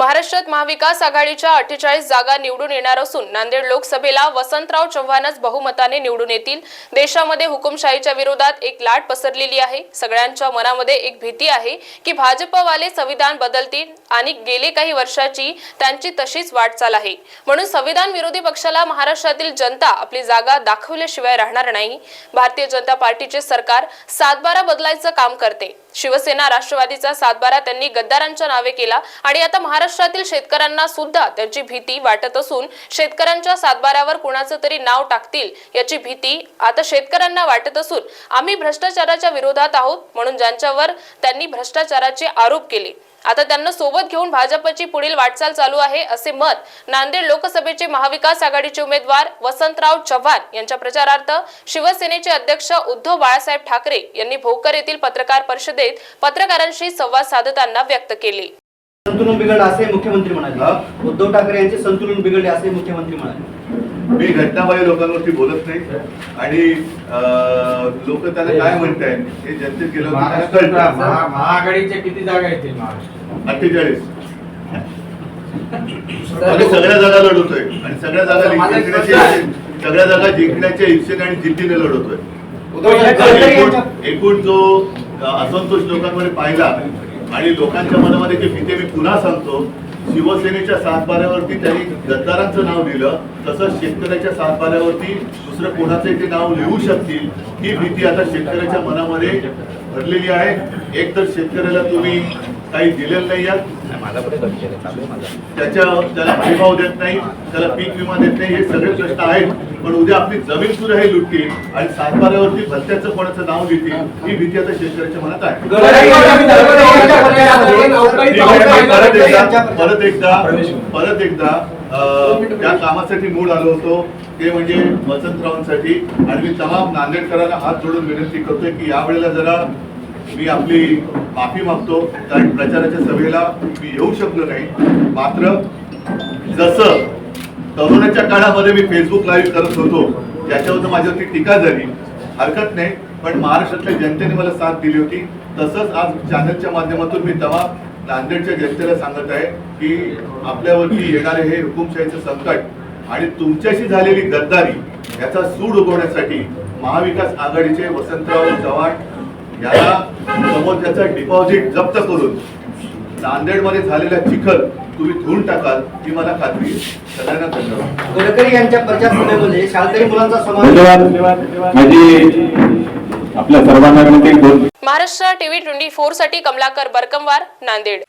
महाराष्ट्रात महाविकास आघाडीच्या अठ्ठेचाळीस जागा निवडून येणार असून नांदेड लोकसभेला वसंतराव चव्हाणच बहुमताने निवडून येतील. देशामध्ये हुकुमशाहीच्या विरोधात एक लाट पसरलेली आहे. सगळ्यांच्या मनामध्ये एक भीती आहे की भाजपवाले संविधान बदलतील आणि गेले काही वर्षाची त्यांची तशीच वाटचाल आहे. म्हणून संविधान विरोधी पक्षाला महाराष्ट्रातील जनता आपली जागा दाखवल्याशिवाय राहणार नाही. भारतीय जनता पार्टीचे सरकार सातबारा बदलायचं काम करते. शिवसेना राष्ट्रवादीचा सातबारा त्यांनी गद्दारांच्या नावे केला आणि आता महाराष्ट्र महाराष्ट्रातील शेतकऱ्यांना सुद्धा त्यांची भीती वाटत असून शेतकऱ्यांच्या सातबाऱ्यावर कुणाचं तरी नाव टाकतील याची भीती आता शेतकऱ्यांना वाटत असून आम्ही भ्रष्टाचाराच्या विरोधात आहोत म्हणून ज्यांच्यावर त्यांनी भ्रष्टाचाराचे आरोप केले. आता त्यांना सोबत घेऊन भाजपची पुढील वाटचाल चालू आहे असे मत नांदेड लोकसभेचे महाविकास आघाडीचे उमेदवार वसंतराव चव्हाण यांच्या प्रचारार्थ शिवसेनेचे अध्यक्ष उद्धव बाळासाहेब ठाकरे यांनी भोकर येथील पत्रकार परिषदेत पत्रकारांशी संवाद साधताना व्यक्त केले. संतुलन बिघडलं असे मुख्यमंत्री म्हणाले. उद्धव ठाकरे यांचे संतुलन बिघडले असे मुख्यमंत्री म्हणाले. मी घटनाबाह्य लोकांवरती बोलत नाही. आणि लोक त्याला काय म्हणतायत? हे जनतेत गेलं होतं त्याला महाराष्ट्रात कळतं. महा- महाआघाडीच्या किती जागा येतील अठ्ठेचाळीस. आम्ही सगळ्या जागा लढवतोय. आणि सगळ्या जागा जिंकण्याच्या सगळ्या जागा जिंकण्याच्या इच्छेने आणि जिद्दीने लढवतोय. एकूण- जो असंतोष लोकांमध्ये पाहिला आणि लोकांच्या मनामध्ये जे भीती मी पुन्हा सांगतो. शिवसेनेच्या सातबाऱ्यावरती त्यांनी गद्दारांचं नाव लिहिलं. तसंच शेतकऱ्याच्या सातबाऱ्यावरती दुसरं कोणाचं ते नाव लिहू शकतील ही भीती आता शेतकऱ्याच्या मनामध्ये भरलेली आहे. एक तर शेतकऱ्याला तुम्ही काही दिलेलं नाही त्याच्या त्याला हमीभाव देत नाही त्याला पीक विमा देत नाही हे सगळे प्रश्न आहेत. पण उद्या आपली जमीन सुद्धा हे लुटतील आणि सातबाऱ्यावरती भलत्याचं कोणाचं नाव लिहितील ही भीती आता शेतकऱ्याच्या मनात आहे. परत एकदा परत एकदा त्या कामासाठी मूळ आलो होतो. ते म्हणजे वसंतरावांसाठी. आणि मी तमाम नांदेडकरांना हात जोडून विनंती करतोय की यावेळेला जरा मी आपली माफी मागतो कारण प्रचाराच्या सभेला मी येऊ शकलो नाही. मात्र जसं तरुणाच्या काळामध्ये मी फेसबुक लाईव्ह करत होतो त्याच्यावर माझ्यावरती टीका झाली हरकत नाही पण महाराष्ट्रातल्या जनतेने मला साथ दिली होती. तसंच आज चॅनलच्या माध्यमातून मी तेव्हा नांदेडच्या जनतेला सांगत आहे की आपल्यावरती येणारे हे हुकुमशाहीचं संकट आणि तुमच्याशी झालेली गद्दारी याचा सूड उगवण्यासाठी महाविकास आघाडीचे वसंतराव चव्हाण याला समोर त्याचा डिपॉझिट जप्त करून नांदेडमध्ये झालेला चिखल तुम्ही धुवून टाकाल ही मला खात्री आहे. सगळ्यांना धन्यवाद. गडकरी यांच्या प्रचार सभेमध्ये शाळकरी मुलांचा माझी आपल्या सर्वांना महाराष्ट्र टीव्ही ट्वेंटी फोरसाठी कमलाकर बरकमवार नांदेड.